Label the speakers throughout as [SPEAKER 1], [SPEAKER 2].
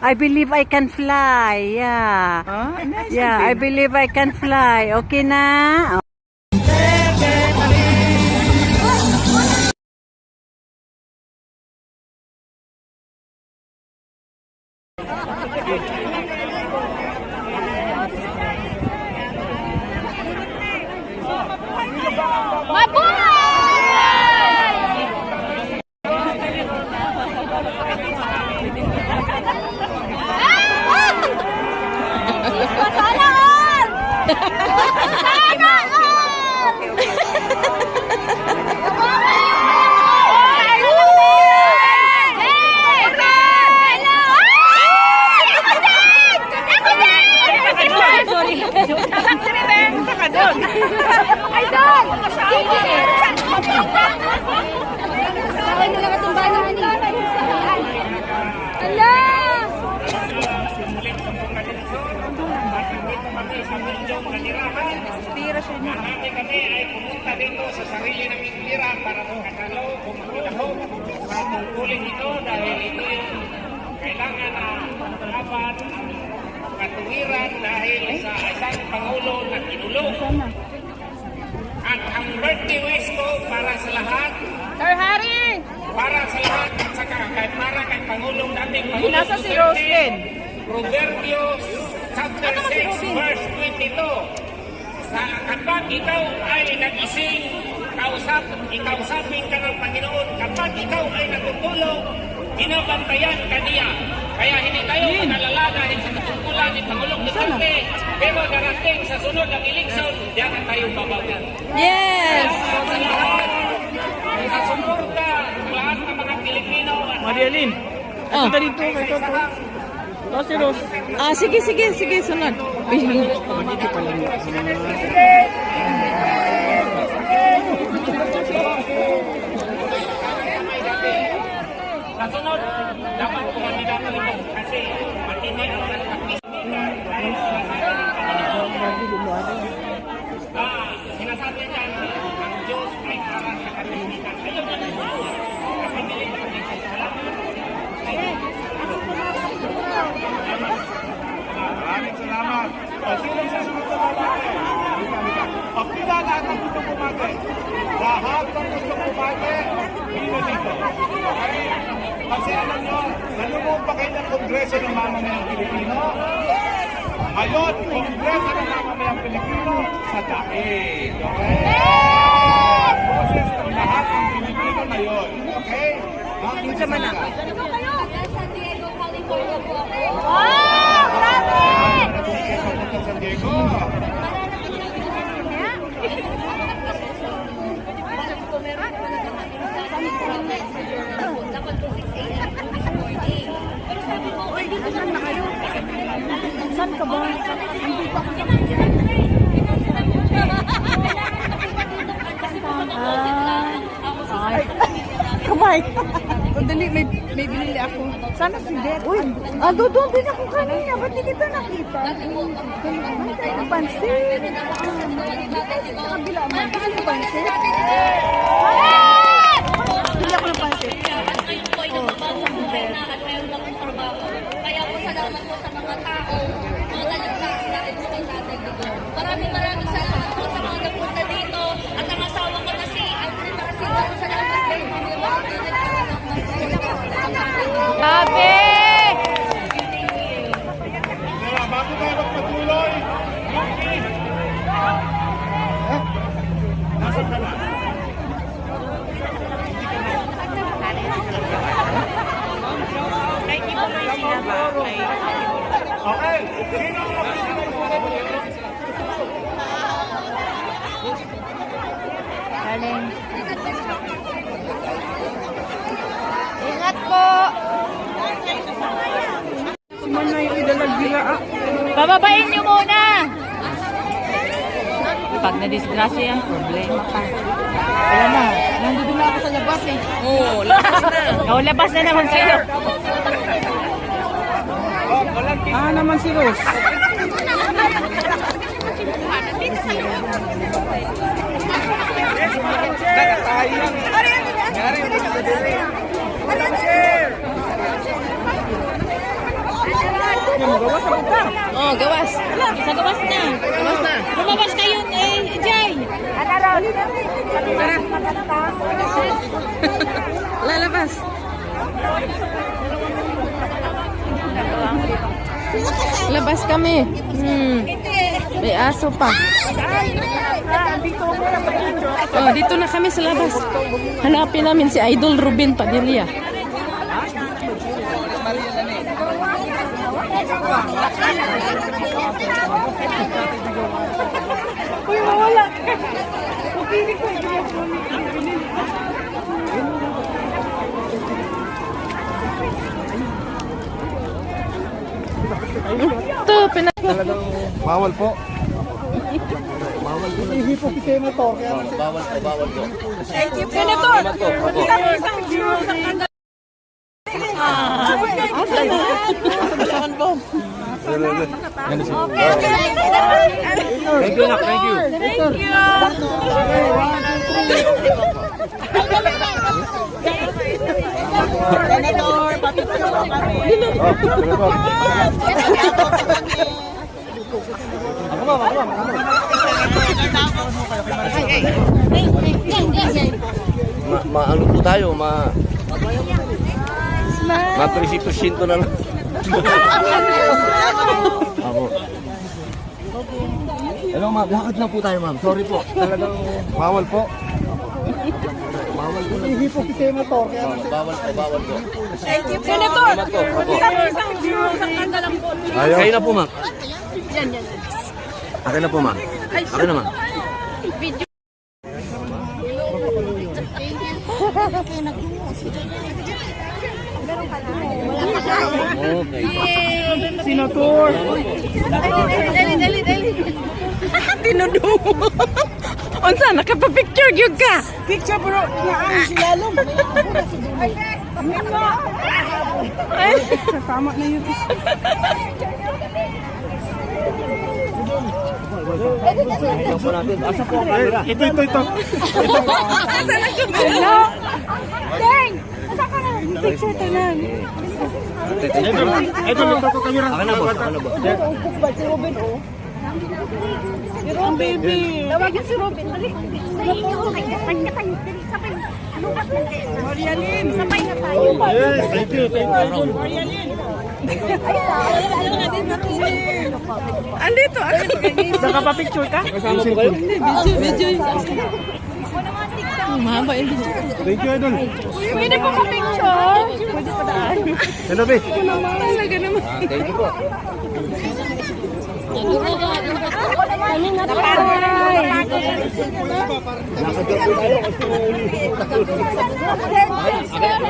[SPEAKER 1] I believe I can fly. Yeah.
[SPEAKER 2] Ah, nice.
[SPEAKER 1] Yeah, I believe I can fly. Okay na?
[SPEAKER 3] Marami kami ay pumunta dito sa sarili naming tira para makatalo kung makilahok sa tungkulin ito dahil ito ay kailangan na dapat katuwiran dahil sa isang Pangulo na kinulong. Birthday wish ko para sa lahat,
[SPEAKER 4] Sir Harry!
[SPEAKER 3] para sa lahat at saka kay para kay Pangulong dating Pangulong
[SPEAKER 4] Nasa si
[SPEAKER 3] Duterte,
[SPEAKER 4] Roslyn.
[SPEAKER 3] Proverbios chapter 6 verse 22. Sa kapag ikaw ay nagising, kausap, ikausapin ka ng Panginoon. Kapag ikaw ay natutulog, binabantayan ka niya. Kaya hindi tayo mag-alala dahil sa katungkulan ni Pangulong Duterte. Pero darating sa sunod ng eleksyon, diyan tayo babawi.
[SPEAKER 1] Yes!
[SPEAKER 3] Sa lahat, sa suporta ng lahat ng mga Pilipino at
[SPEAKER 2] Marialin.
[SPEAKER 1] Oh.
[SPEAKER 2] Punta dito kay Toto. Oh, si.
[SPEAKER 1] Ah, sige, sige, sige, sunod.
[SPEAKER 3] Sunod, dapat po kami dapat ito kasi matindi ang ng Panginoon. Ah, sinasabi niya ang Diyos ay para sa katahimikan. Ayun na lang po. Kapamili ka ng salamat.
[SPEAKER 5] Maraming salamat. O, sino sa sunod na babate? O, pila lahat ng gusto bumate. Lahat ng gusto bumate, pila dito. Okay? Kasi alam nyo, nalulong pa kayo ng Kongreso ng Mamamayang Pilipino. Ngayon, Kongreso ng Mamamayang Pilipino sa daig. Okay? Boses ng lahat ng Pilipino ngayon. Okay? Ang isa man
[SPEAKER 6] San Diego, California po ako.
[SPEAKER 5] San Diego.
[SPEAKER 6] Dapat po 6 a.m. this morning. Pero sabi ko, "Uy, dito saan na kayo? Saan ka ba? Hindi pa ako. Kinansilan ko eh. Kinansilan ko siya. Kailangan makita dito kasi po sa closet lang. Ako sa
[SPEAKER 1] Kamay.
[SPEAKER 4] Dali, may, may binili ako. Sana si Beth.
[SPEAKER 1] Uy, ah, doon din ako kanina. Ba't di kita nakita?
[SPEAKER 6] Ay,
[SPEAKER 1] Pansin.
[SPEAKER 6] Sa
[SPEAKER 1] kabila, magkano yung pansit?
[SPEAKER 6] Hindi ako ng pansit. At ngayon po ay nagbabago sa buhay na at meron akong trabaho. Kaya po salamat po sa mga tao, mga nalagtas dahil po kay Tatay Digong. Maraming maraming salamat po sa mga napunta dito at ang asawa ko na si Alfred Marcelo. Salamat din. Hindi mo ako nagkaroon ng mga
[SPEAKER 4] Happy!
[SPEAKER 5] Kaya bago tayo magpatuloy, Monkey! Nasaan ka na? Okay, sino ang
[SPEAKER 4] Galing. Ingat po!
[SPEAKER 2] Sino na yung idalag nila? Ah,
[SPEAKER 4] Bababain niyo muna! Pag na-disgrasya yan, problema ka.
[SPEAKER 2] wala na. Nandito na ako sa labas eh.
[SPEAKER 4] Oo, labas na. Oo, labas na naman kayo.
[SPEAKER 2] Ah, naman si Ros. Gawas ako ka.
[SPEAKER 4] Oh, gawas. Sa gawas na. Gawas na. Lumabas kayo, eh, Jay.
[SPEAKER 1] Ano raw? Tara.
[SPEAKER 4] Lalabas. Labas kami. Hmm. May aso pa. Oh, dito na kami sa labas. Hanapin namin si Idol Ruben Padilla.
[SPEAKER 1] Uy, mawala.
[SPEAKER 4] Ito, pinag...
[SPEAKER 5] Bawal po.
[SPEAKER 1] Senator! Isang isang zero sa kanda.
[SPEAKER 4] Asa na?
[SPEAKER 1] Okay, okay.
[SPEAKER 2] Thank you, Nak. Thank you.
[SPEAKER 1] Thank you.
[SPEAKER 7] Ma, maano po tayo, ma ma-presipusinto na lang. Ako. Hello ma'am, lakad lang po tayo ma'am. Sorry po. Talagang
[SPEAKER 5] Bawal po.
[SPEAKER 7] Po si Senator. Bawal po, bawal po.
[SPEAKER 1] Thank you, Senator. Isang isang sa kanda lang po.
[SPEAKER 7] Kayo na po ma'am. Akin na po ma'am. Akin na ma'am. Okay.
[SPEAKER 2] Senator.
[SPEAKER 1] Dali, dali, dali.
[SPEAKER 4] Tinudong mo. Unsa, nakapapicture gyud ka.
[SPEAKER 2] Picture bro. Naan si Lalong.
[SPEAKER 4] Ay.
[SPEAKER 2] Tama na yun.
[SPEAKER 7] Tingnan po natin. Asa ang?
[SPEAKER 5] Ito, ito, ito.
[SPEAKER 1] Hello? Deng! Asa ka na? Picture ka na.
[SPEAKER 5] Ito, ito ko kamera.
[SPEAKER 7] Akin na boss, akin na boss.
[SPEAKER 1] Ang baby. Tawagin si Robin. Dali. Sabay na tayo. Dali, sabay. Ano ba? Marialin. Sabay na tayo.
[SPEAKER 5] Yes, thank you, thank you.
[SPEAKER 4] Andito ako.
[SPEAKER 2] Nakapapicture ka?
[SPEAKER 7] Kasama po kayo?
[SPEAKER 4] Video, video. Mahaba yung video.
[SPEAKER 5] Thank you, Idol.
[SPEAKER 1] Pwede po ka picture? Pwede pa daan.
[SPEAKER 5] Hello, be.
[SPEAKER 4] Talaga naman.
[SPEAKER 7] Ah, thank you po.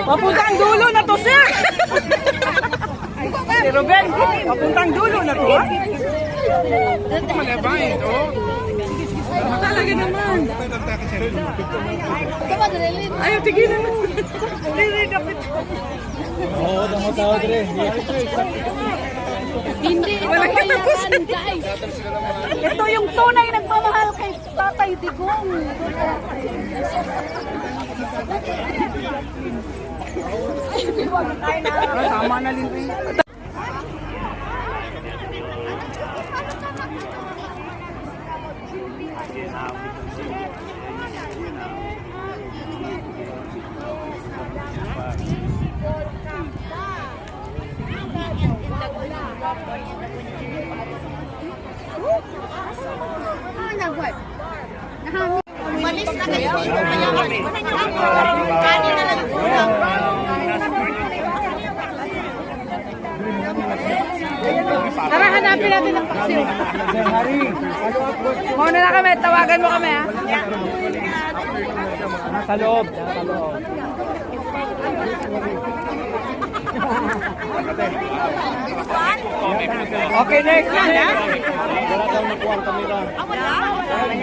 [SPEAKER 2] Papuntang dulo na to, sir. Si Ruben, papuntang dulo na to, ha? Malabahin, oh.
[SPEAKER 4] Talaga naman. Ayaw, tigilan mo.
[SPEAKER 1] Hindi, ito yan, guys. Ito yung tunay nagmamahal kay Tatay Digong.
[SPEAKER 2] Tama na din.
[SPEAKER 1] Umalis na kayo. Kanin na lang kulang.
[SPEAKER 4] Hanapin natin ang paksiw. Muna na kami, tawagan mo kami ha.
[SPEAKER 2] Nasa loob. Nasa loob. Okay, next. next.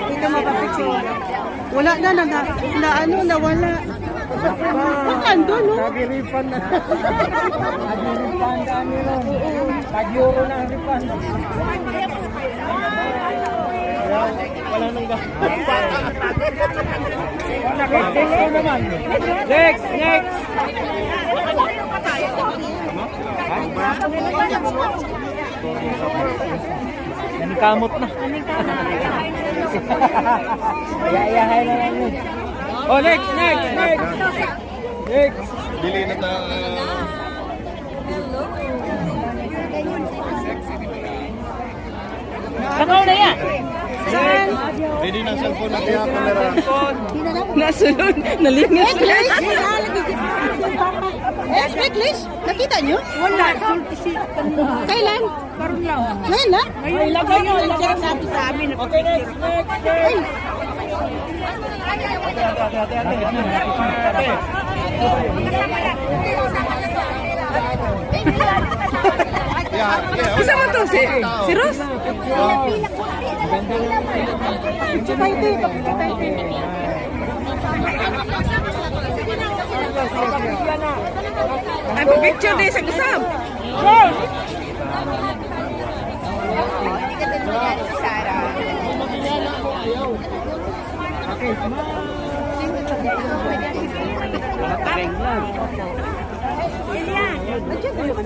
[SPEAKER 4] Dito mapapicture. Wala na, na, na, na ano, nawala. Ba't nandun, no?
[SPEAKER 2] Nag-refund na. Nag-refund kami ron. Tag-euro na ang refund. Wala nang ga. Next naman. Next, next.
[SPEAKER 8] Nanikamot na. Iya-iyahay na lang yun. Oh, next, next, next. Next.
[SPEAKER 9] Dili na ta.
[SPEAKER 1] Bakaw na yan.
[SPEAKER 9] Ready na cellphone na kaya camera.
[SPEAKER 4] Nasunod. Nalingas. Eh, necklace? Nakita nyo?
[SPEAKER 1] Wala.
[SPEAKER 4] Kailan?
[SPEAKER 1] Karoon lang.
[SPEAKER 4] Ngayon na?
[SPEAKER 1] Ay, ilagay nyo. Ilagay natin sa amin.
[SPEAKER 8] Okay, next, next, next.
[SPEAKER 4] Isa mo to? Si, si Ross? Ay, picture din sa kusam.
[SPEAKER 8] Okay,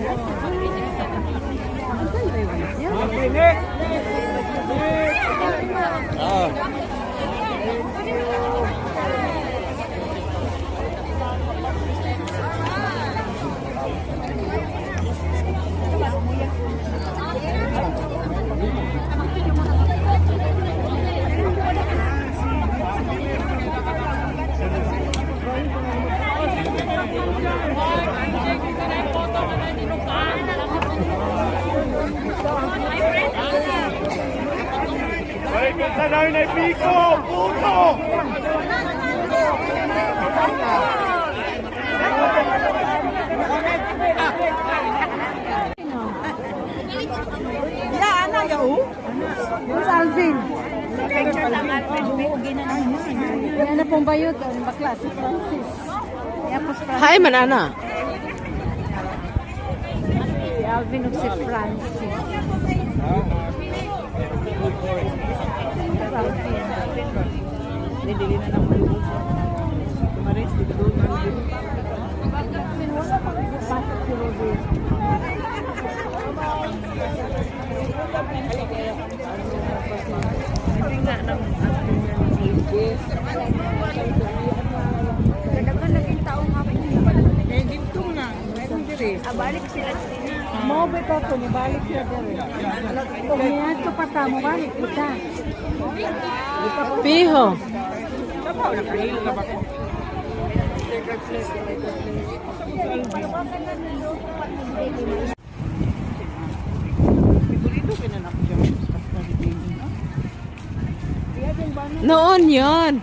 [SPEAKER 8] next.
[SPEAKER 10] Ay,
[SPEAKER 4] Ya, ana, ya, oh. Sa Alvin.
[SPEAKER 1] Picture lang na
[SPEAKER 4] Yan na pong bayot. Ang bakla, si Francis. Hi, manana.
[SPEAKER 1] Si Alvin o si Francis. Kadagan naging taong po.
[SPEAKER 4] Eh, dito na. Meron diri.
[SPEAKER 1] Ah, balik sila.
[SPEAKER 4] Mo ba ka ko, nibalik siya diri. Kung niya ito pata mo, balik kita. Piho. Noon yon.